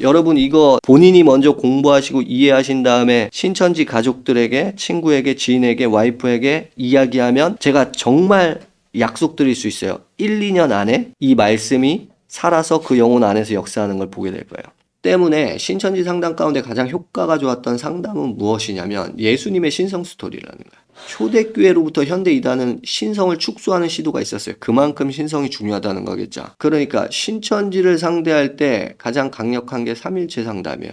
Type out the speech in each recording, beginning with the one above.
여러분 이거 본인이 먼저 공부하시고 이해하신 다음에 신천지 가족들에게 친구에게 지인에게 와이프에게 이야기하면 제가 정말 약속드릴 수 있어요. 1, 2년 안에 이 말씀이 살아서 그 영혼 안에서 역사하는 걸 보게 될 거예요. 때문에 신천지 상담 가운데 가장 효과가 좋았던 상담은 무엇이냐면 예수님의 신성 스토리라는 거예요. 초대교회로부터 현대 이단은 신성을 축소하는 시도가 있었어요. 그만큼 신성이 중요하다는 거겠죠. 그러니까 신천지를 상대할 때 가장 강력한 게 삼일체 상담이에요.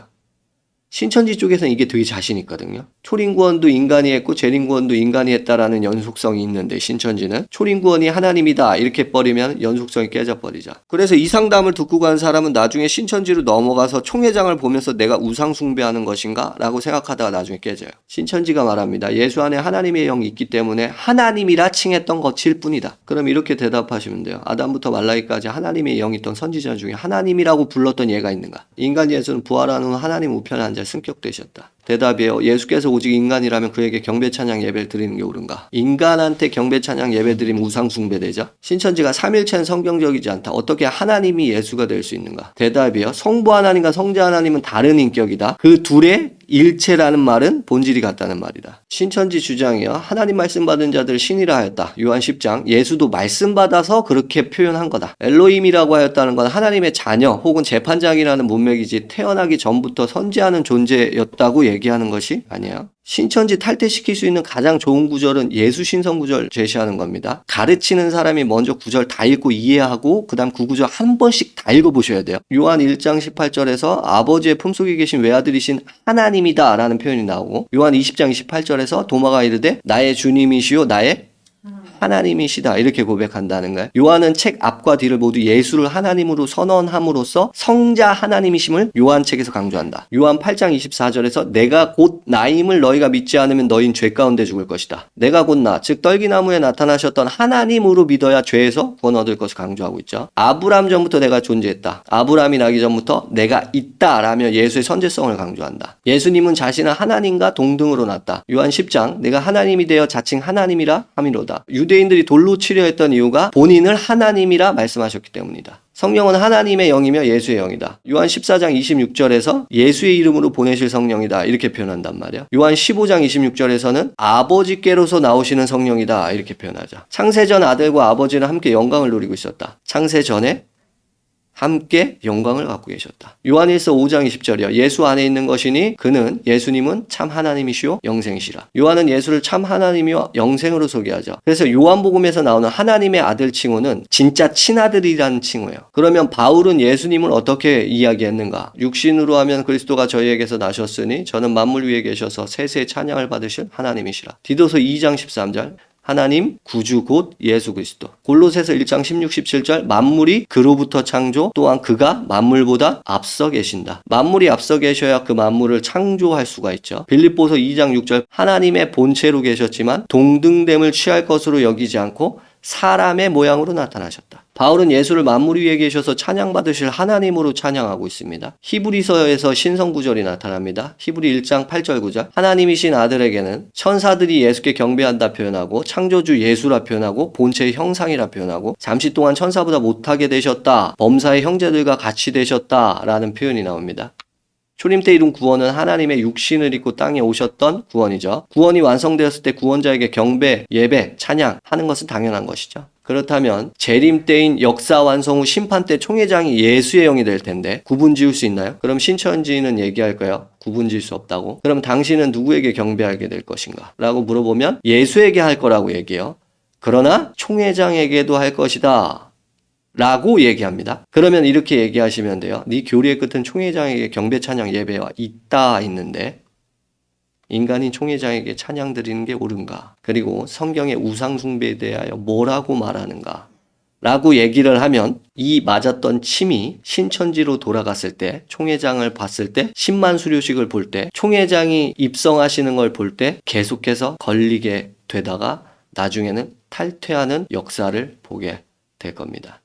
신천지 쪽에서는 이게 되게 자신 있거든요. 초림구원도 인간이 했고 재림구원도 인간이 했다라는 연속성이 있는데 신천지는 초림구원이 하나님이다 이렇게 버리면 연속성이 깨져버리죠. 그래서 이 상담을 듣고 간 사람은 나중에 신천지로 넘어가서 총회장을 보면서 내가 우상 숭배하는 것인가? 라고 생각하다가 나중에 깨져요. 신천지가 말합니다. 예수 안에 하나님의 영이 있기 때문에 하나님이라 칭했던 것일 뿐이다. 그럼 이렇게 대답하시면 돼요. 아담부터 말라기까지 하나님의 영이 있던 선지자 중에 하나님이라고 불렀던 예가 있는가? 인간 예수는 부활한 후 하나님 앉아 승격되셨다. 대답이에요. 예수께서 오직 인간이라면 그에게 경배 찬양 예배를 드리는 게 옳은가? 인간한테 경배 찬양 예배 드리면 우상 숭배되죠. 신천지가 삼일체는 성경적이지 않다. 어떻게 하나님이 예수가 될 수 있는가? 대답이요. 성부 하나님과 성자 하나님은 다른 인격이다. 그 둘의 일체라는 말은 본질이 같다는 말이다. 신천지 주장이요. 하나님 말씀 받은 자들 신이라 하였다. 요한 10장. 예수도 말씀 받아서 그렇게 표현한 거다. 엘로힘이라고 하였다는 건 하나님의 자녀 혹은 재판장이라는 문맥이지 태어나기 전부터 선지하는 존재였다고 얘기 하는 것이 아니야. 신천지 탈퇴시킬 수 있는 가장 좋은 구절은 예수 신성 구절 제시하는 겁니다. 가르치는 사람이 먼저 구절 다 읽고 이해하고 그다음 그 구절 한 번씩 다 읽어 보셔야 돼요. 요한 1장 18절에서 아버지의 품속에 계신 외아들이신 하나님이다라는 표현이 나오고 요한 20장 28절에서 도마가 이르되 나의 주님이시요 나의 하나님이시다 이렇게 고백한다는 거예요. 요한은 책 앞과 뒤를 모두 예수를 하나님으로 선언함으로써 성자 하나님이심을 요한 책에서 강조한다. 요한 8장 24절에서 내가 곧 나임을 너희가 믿지 않으면 너희는 죄 가운데 죽을 것이다. 내가 곧 나, 즉 떨기나무에 나타나셨던 하나님으로 믿어야 죄에서 구원 얻을 것을 강조하고 있죠. 아브람 전부터 내가 존재했다. 아브람이 나기 전부터 내가 있다라며 예수의 선제성을 강조한다. 예수님은 자신을 하나님과 동등으로 놨다. 요한 10장 내가 하나님이 되어 자칭 하나님이라 함이로다. 유 대인들이 돌로 치려 했던 이유가 본인을 하나님이라 말씀하셨기 때문이다. 성령은 하나님의 영이며 예수의 영이다. 요한 14장 26절에서 예수의 이름으로 보내실 성령이다. 이렇게 표현한단 말이야. 요한 15장 26절에서는 아버지께로서 나오시는 성령이다. 이렇게 표현하죠. 창세전 아들과 아버지는 함께 영광을 누리고 있었다. 창세전에 함께 영광을 갖고 계셨다. 요한일서 5장 20절이요. 예수 안에 있는 것이니 그는 예수님은 참 하나님이시요 영생이시라. 요한은 예수를 참 하나님이요 영생으로 소개하죠. 그래서 요한복음에서 나오는 하나님의 아들 칭호는 진짜 친아들이라는 칭호예요. 그러면 바울은 예수님을 어떻게 이야기했는가? 육신으로 하면 그리스도가 저희에게서 나셨으니 저는 만물 위에 계셔서 세세의 찬양을 받으실 하나님이시라. 디도서 2장 13절 하나님 구주 곧 예수 그리스도. 골로새서 1장 16, 17절 만물이 그로부터 창조 또한 그가 만물보다 앞서 계신다. 만물이 앞서 계셔야 그 만물을 창조할 수가 있죠. 빌립보서 2장 6절 하나님의 본체로 계셨지만 동등됨을 취할 것으로 여기지 않고 사람의 모양으로 나타나셨다. 바울은 예수를 만물 위에 계셔서 찬양받으실 하나님으로 찬양하고 있습니다. 히브리서에서 신성 구절이 나타납니다. 히브리 1장 8절 9절 하나님이신 아들에게는 천사들이 예수께 경배한다 표현하고 창조주 예수라 표현하고 본체의 형상이라 표현하고 잠시 동안 천사보다 못하게 되셨다. 범사의 형제들과 같이 되셨다. 라는 표현이 나옵니다. 초림 때 이룬 구원은 하나님의 육신을 입고 땅에 오셨던 구원이죠. 구원이 완성되었을 때 구원자에게 경배, 예배, 찬양 하는 것은 당연한 것이죠. 그렇다면 재림 때인 역사 완성 후 심판 때 총회장이 예수의 영이 될 텐데 구분 지을 수 있나요? 그럼 신천지는 얘기할 거예요. 구분 지을 수 없다고. 그럼 당신은 누구에게 경배하게 될 것인가? 라고 물어보면 예수에게 할 거라고 얘기해요. 그러나 총회장에게도 할 것이다. 라고 얘기합니다. 그러면 이렇게 얘기하시면 돼요. 네 교리의 끝은 총회장에게 경배 찬양 예배와 있다 있는데 인간인 총회장에게 찬양 드리는 게 옳은가? 그리고 성경의 우상 숭배에 대하여 뭐라고 말하는가? 라고 얘기를 하면 이 맞았던 침이 신천지로 돌아갔을 때 총회장을 봤을 때 10만 수료식을 볼 때 총회장이 입성하시는 걸 볼 때 계속해서 걸리게 되다가 나중에는 탈퇴하는 역사를 보게 될 겁니다.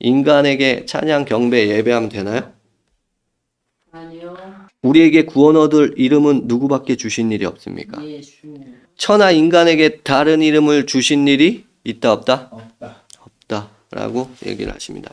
인간에게 찬양 경배 예배하면 되나요? 아니요. 우리에게 구원 얻을 이름은 누구밖에 주신 일이 없습니까? 예수. 천하 인간에게 다른 이름을 주신 일이 있다 없다? 없다. 없다라고 얘기를 하십니다.